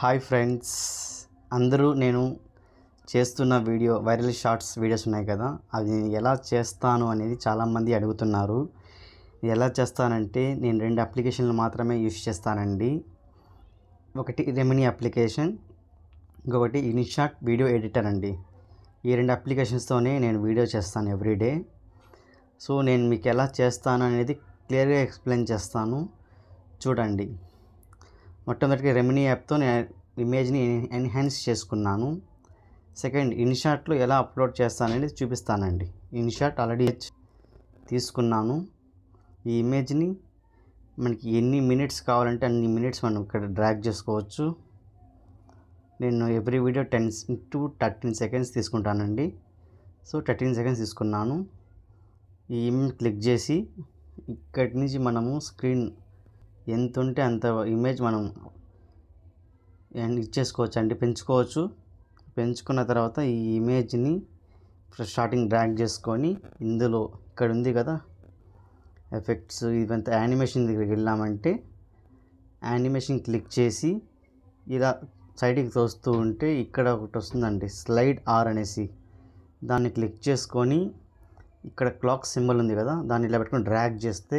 Hi friends. అందరూ నేను చేస్తున్న వీడియో వైరల్ షార్ట్స్ వీడియోస్ ఉన్నాయి కదా అవి నేను ఎలా చేస్తాను అనేది చాలామంది అడుగుతున్నారు. ఎలా చేస్తానంటే నేను రెండు అప్లికేషన్లు మాత్రమే యూస్ చేస్తానండి. ఒకటి రెమినీ అప్లికేషన్ ఇంకొకటి ఇన్షాట్ వీడియో ఎడిటర్ అండి. ఈ రెండు అప్లికేషన్స్తోనే నేను వీడియో చేస్తాను ఎవ్రీడే సో నేను మీకు ఎలా చేస్తాను అనేది క్లియర్గా ఎక్స్ప్లెయిన్ చేస్తాను. చూడండి. మొట్టమొదటిగా రెమినీ యాప్తో నేను ఇమేజ్ని ఎన్హాన్స్ చేసుకున్నాను. సెకండ్ ఇన్షాట్లో ఎలా అప్లోడ్ చేస్తాననేది చూపిస్తానండి. ఇన్షాట్ ఆల్రెడీ తీసుకున్నాను. ఈ ఇమేజ్ని మనకి ఎన్ని మినిట్స్ కావాలంటే అన్ని మినిట్స్ మనం ఇక్కడ డ్రాగ్ చేసుకోవచ్చు. నేను every video ten to thirteen seconds తీసుకుంటానండి. సో థర్టీన్ సెకండ్స్ తీసుకున్నాను. ఈ ఇమేజ్ క్లిక్ చేసి ఇక్కడి నుంచి మనము స్క్రీన్ ఎంత ఉంటే అంత ఇమేజ్ మనం ఇచ్చేసుకోవచ్చు అండి పెంచుకోవచ్చు. పెంచుకున్న తర్వాత ఈ ఇమేజ్ని స్టార్టింగ్ డ్రాగ్ చేసుకొని ఇందులో ఇక్కడ ఉంది కదా ఎఫెక్ట్స్ ఇవంతా యానిమేషన్ దగ్గరికి వెళ్ళామంటే యానిమేషన్ క్లిక్ చేసి ఇలా సైడ్కి తోస్తూ ఉంటే ఇక్కడ ఒకటి వస్తుందండి స్లైడ్ ఆర్ అనేసి. దాన్ని క్లిక్ చేసుకొని ఇక్కడ క్లాక్ సింబల్ ఉంది కదా దాన్ని ఇలా పెట్టుకొని డ్రాగ్ చేస్తే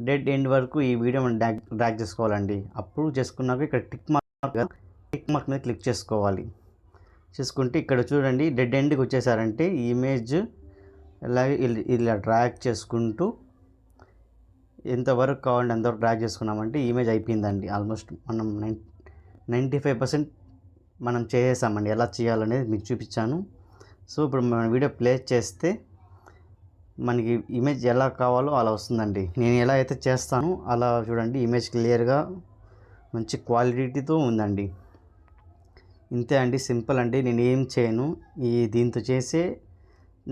డెడ్ ఎండ్ వరకు ఈ వీడియో మనం డ్రాగ్ డ్రాగ్ చేసుకోవాలండి. అప్పుడు చేసుకున్నాక ఇక్కడ టిక్ మార్క్ టిక్ మార్క్ మీద క్లిక్ చేసుకోవాలి. చేసుకుంటే ఇక్కడ చూడండి డెడ్ ఎండ్కి వచ్చేసారంటే ఈ ఇమేజ్ ఇలాగే ఇల్- ఇలా డ్రాగ్ చేసుకుంటూ ఎంతవరకు కావాలంటే అంతవరకు డ్రాగ్ చేసుకున్నామంటే ఇమేజ్ అయిపోయిందండి. ఆల్మోస్ట్ మనం నైన్ నైంటీ ఫైవ్ పర్సెంట్ మనం చేసేసామండి. ఎలా చేయాలనేది మీకు చూపించాను. సో ఇప్పుడు మన వీడియో ప్లే చేస్తే మనకి ఇమేజ్ ఎలా కావాలో అలా వస్తుందండి. నేను ఎలా అయితే చేస్తానో అలా చూడండి ఇమేజ్ క్లియర్గా మంచి క్వాలిటీతో ఉందండి. ఇంతే అండి సింపుల్ అండి. నేను ఏం చేయను. ఈ దీంతో చేసే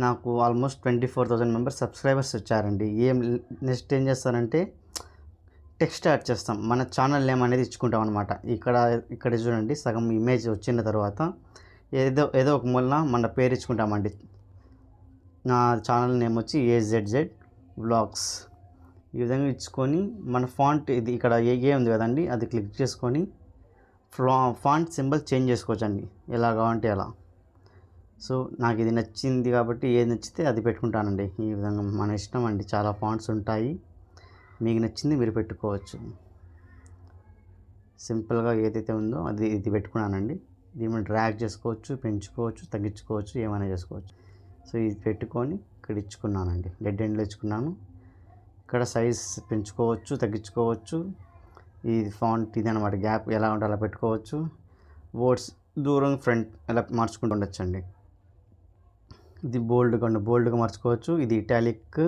నాకు almost twenty four thousand members subscribers వచ్చారండి. ఏం నెక్స్ట్ ఏం చేస్తానంటే టెక్స్ట్ యాడ్ చేస్తాం. మన ఛానల్ నేమ్ అనేది ఇచ్చుకుంటాం అనమాట ఇక్కడ ఇక్కడ చూడండి సగం ఇమేజ్ వచ్చిన తర్వాత ఏదో ఏదో ఒక మూలన మన పేరు ఇచ్చుకుంటామండి. నా ఛానల్ నేమ్ వచ్చి ఏజెడ్జెడ్ బ్లాగ్స్ ఈ విధంగా ఇచ్చుకొని మన ఫాంట్ ఇది ఇక్కడ ఏ ఉంది కదండి అది క్లిక్ చేసుకొని ఫ్లా ఫాంట్ సింబల్ చేంజ్ చేసుకోవచ్చండి ఎలా కావాలంటే అలా. సో నాకు ఇది నచ్చింది కాబట్టి ఏది నచ్చితే అది పెట్టుకుంటానండి. ఈ విధంగా మన ఇష్టం అండి చాలా ఫాంట్స్ ఉంటాయి. మీకు నచ్చింది మీరు పెట్టుకోవచ్చు. సింపుల్గా ఏదైతే ఉందో అది ఇది పెట్టుకున్నానండి. దీన్ని డ్రాగ్ చేసుకోవచ్చు పెంచుకోవచ్చు తగ్గించుకోవచ్చు ఏమైనా చేసుకోవచ్చు. సో ఇది పెట్టుకొని ఇక్కడ ఇచ్చుకున్నానండి. డెడ్ ఎండ్లో ఇచ్చుకున్నాను. ఇక్కడ సైజ్ పెంచుకోవచ్చు తగ్గించుకోవచ్చు. ఈ ఫాంట్ ఇది అనమాట గ్యాప్ ఎలా ఉంటే అలా పెట్టుకోవచ్చు. వర్డ్స్ దూరం ఫ్రంట్ ఎలా మార్చుకుంటూ ఉండొచ్చండి. ఇది బోల్డ్గా ఉండి బోల్డ్గా మార్చుకోవచ్చు. ఇది ఇటాలిక్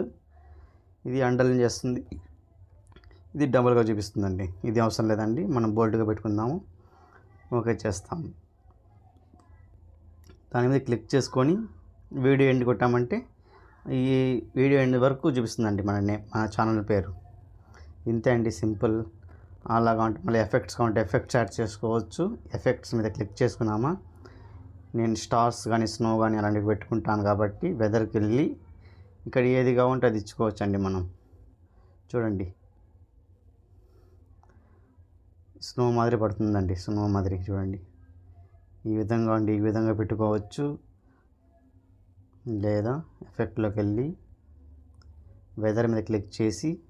ఇది అండర్లైన్ చేస్తుంది. ఇది డబుల్గా చూపిస్తుందండి. ఇది అవసరం లేదండి. మనం బోల్డ్గా పెట్టుకుందాము. ఓకే చేస్తాము దాని మీద క్లిక్ చేసుకొని వీడియో ఎండ్ కొట్టామంటే ఈ వీడియో ఎండ్ వరకు చూపిస్తుందండి మన నేమ్ మన ఛానల్ పేరు. ఇంతే అండి సింపుల్. అలాగా ఉంటే మళ్ళీ ఎఫెక్ట్స్ కావాలంటే ఎఫెక్ట్స్ యాడ్ చేసుకోవచ్చు. ఎఫెక్ట్స్ మీద క్లిక్ చేసుకున్నామా? నేను స్టార్స్ కానీ స్నో కానీ అలాంటివి పెట్టుకుంటాను కాబట్టి వెదర్కి వెళ్ళి ఇక్కడ ఏది కావాలంటే అది ఇచ్చుకోవచ్చు అండి మనం. చూడండి. స్నో మాదిరి పడుతుందండి. స్నో మాదిరి చూడండి. ఈ విధంగా అండి ఈ విధంగా పెట్టుకోవచ్చు. లేదా ఎఫెక్ట్లోకి వెళ్ళి వెదర్ మీద క్లిక్ చేసి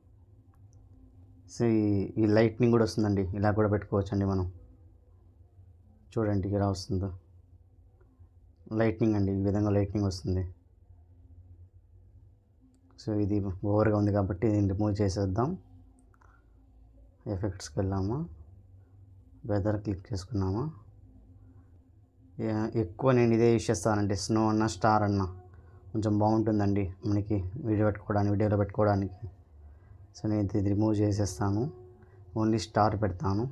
ఈ- లైట్నింగ్ కూడా వస్తుందండి. ఇలా కూడా పెట్టుకోవచ్చండి మనం. చూడండి ఎలా వస్తుందో. లైట్నింగ్ అండి. ఈ విధంగా లైట్నింగ్ వస్తుంది. సో ఇది ఓవర్గా ఉంది కాబట్టి దీన్ని రిమూవ్ చేసేద్దాం. ఎఫెక్ట్స్కి వెళ్ళామా? వెదర్ క్లిక్ చేసుకున్నామా? ఎక్కువ నేను ఇదే యూస్ చేస్తానండి. స్నో అన్న స్టార్ అన్నా. కొంచెం బాగుంటుందండి మనకి వీడియో పెట్టుకోవడానికి వీడియోలో పెట్టుకోవడానికి. సో నేను ఇది రిమూవ్ చేసేస్తాను. ఓన్లీ స్టార్ పెడతాను.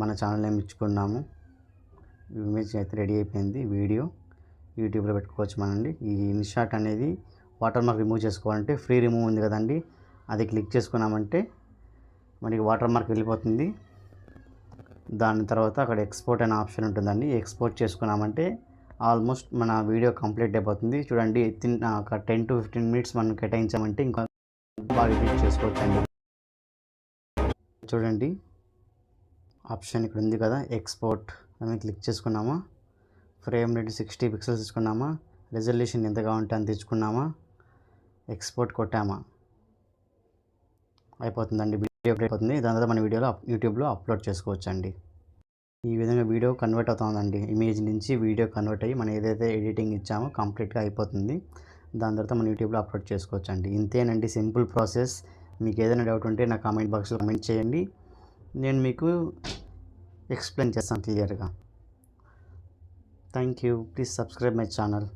మన ఛానల్ ఏమి ఇచ్చుకున్నాము. ఇమేజ్ అయితే రెడీ అయిపోయింది వీడియో యూట్యూబ్లో పెట్టుకోవచ్చు మనండి. ఈ ఇన్షాట్ అనేది వాటర్ మార్క్ రిమూవ్ చేసుకోవాలంటే ఫ్రీ రిమూవ్ ఉంది కదండి. అది క్లిక్ చేసుకున్నామంటే మనకి వాటర్ మార్క్ వెళ్ళిపోతుంది. దాని తర్వాత అక్కడ ఎక్స్పోర్ట్ అనే ఆప్షన్ ఉంటుందండి. ఎక్స్పోర్ట్ చేసుకున్నామంటే ఆల్మోస్ట్ మన వీడియో కంప్లీట్ అయిపోతుంది. చూడండి తిన్ ఒక టెన్ టు ఫిఫ్టీన్ మినిట్స్ మనం కేటాయించామంటే ఇంకా బాగా ఎడిట్ చేసుకోవచ్చండి. చూడండి ఆప్షన్ ఇక్కడ ఉంది కదా ఎక్స్పోర్ట్ అని క్లిక్ చేసుకున్నామా? ఫ్రేమ్ రేట్ సిక్స్టీ పిక్సెల్స్ తీసుకున్నామా? రెజల్యూషన్ ఎంతగా ఉంటే అని తెచ్చుకున్నామా ఎక్స్పోర్ట్ కొట్టామా? అయిపోతుందండి వీడియో అయిపోతుంది. దాని తర్వాత మన వీడియోలో యూట్యూబ్లో అప్లోడ్ చేసుకోవచ్చండి. ఈ విధంగా వీడియో కన్వర్ట్ అవుతుందండి. ఇమేజ్ నుంచి వీడియో కన్వర్ట్ అయ్యి మనం ఏదైతే ఎడిటింగ్ ఇచ్చామో కంప్లీట్గా అయిపోతుంది. దాని తర్వాత మనం యూట్యూబ్లో అప్లోడ్ చేసుకోవచ్చు అండి ఇంతేనండి సింపుల్ ప్రాసెస్ మీకు ఏదైనా డౌట్ ఉంటే నా కామెంట్ బాక్స్లో కమెంట్ చేయండి. నేను మీకు ఎక్స్ప్లెయిన్ చేస్తాను క్లియర్గా thank you please subscribe my channel